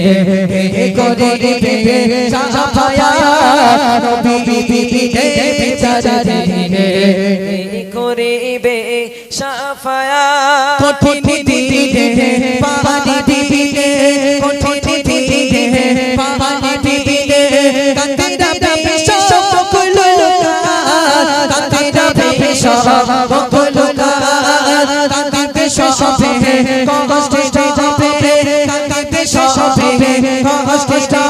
দিনে করিবে সাফায়া নবী বিবিনে বিচার দিনে করিবে সাফায়া কঠিন দিনে পানি দিবিনে কঠিন দিনে পানি দিবিনে কান্দিরা বেশ সকল লোক কান্দিরা বেশ সকল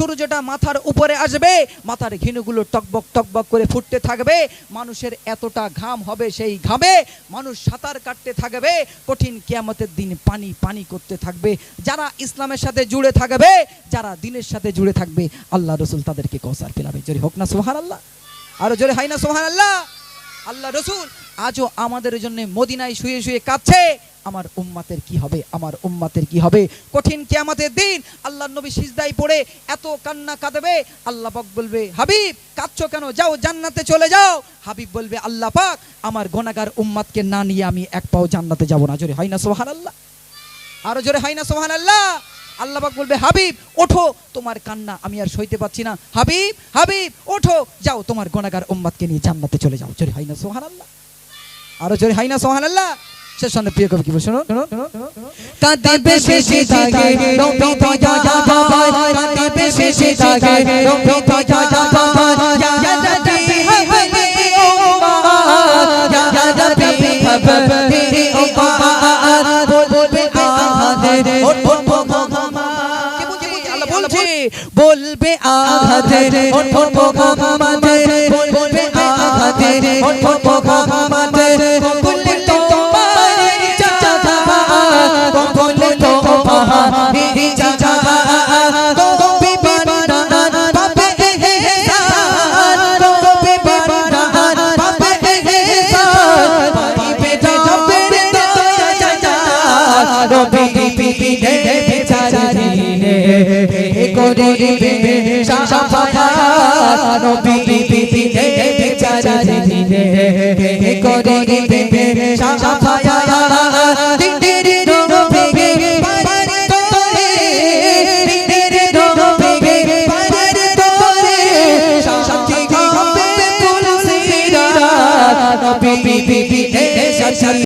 সূর্যটা মাথার উপরে আসবে, মাথার ঘিনুগুলো টকবক টকবক করে ফুটতে থাকবে, মানুষের এতটা ঘাম হবে সেই ঘামে, মানুষ সাঁতার কাটতে থাকবে, কঠিন কেয়ামতের দিন পানি পানি করতে থাকবে, যারা ইসলামের সাথে জুড়ে থাকবে, যারা দিনের সাথে জুড়ে থাকবে, আল্লাহ রসুল তাদেরকে কৌসার পেলাবে। জোরে হোক না সোহান আল্লাহ আরও জোরে হয় না সোহান আল্লাহ আল্লাহ রসুল, আজও আমাদের জন্য মদিনায় শুয়ে শুয়ে কাঁদছে। আমার উম্মাতের কি হবে? আমার উম্মাতের কি হবে? কঠিন কিয়ামতের দিন আল্লাহ নবী সিজদাই পড়ে এত কান্না কাঁদবে। আল্লাহ পাক বলবে, হাবিব, কাঁদছো কেন? যাও জান্নাতে চলে যাও। হাবিব বলবে, আল্লাহ পাক, আমার গোনাগার উম্মাতকে না নিয়ে আমি এক পাও জান্নাতে যাব না। জোরে হয় না সোহান আল্লাহ আরও জোরে হয় না সোহান আল্লাহ আল্লাহ পাক বলবে হাবিব ওঠো তোমার কান্না আমি আর সইতে পারছি না হাবিব হাবিব ওঠো যাও তোমার গোনাগার উম্মাতকে নিয়ে জান্নাতে চলে যাও জোরে হয় না সোহান আল্লাহ আরও জোরে হয় না সোহান আল্লাহ শেষ ইয়া ইয়া বলবে আহাদের ওঠ আমাদের বলবে আহাদের ওঠ আমাদের কবুল তোমার চাচা করিবে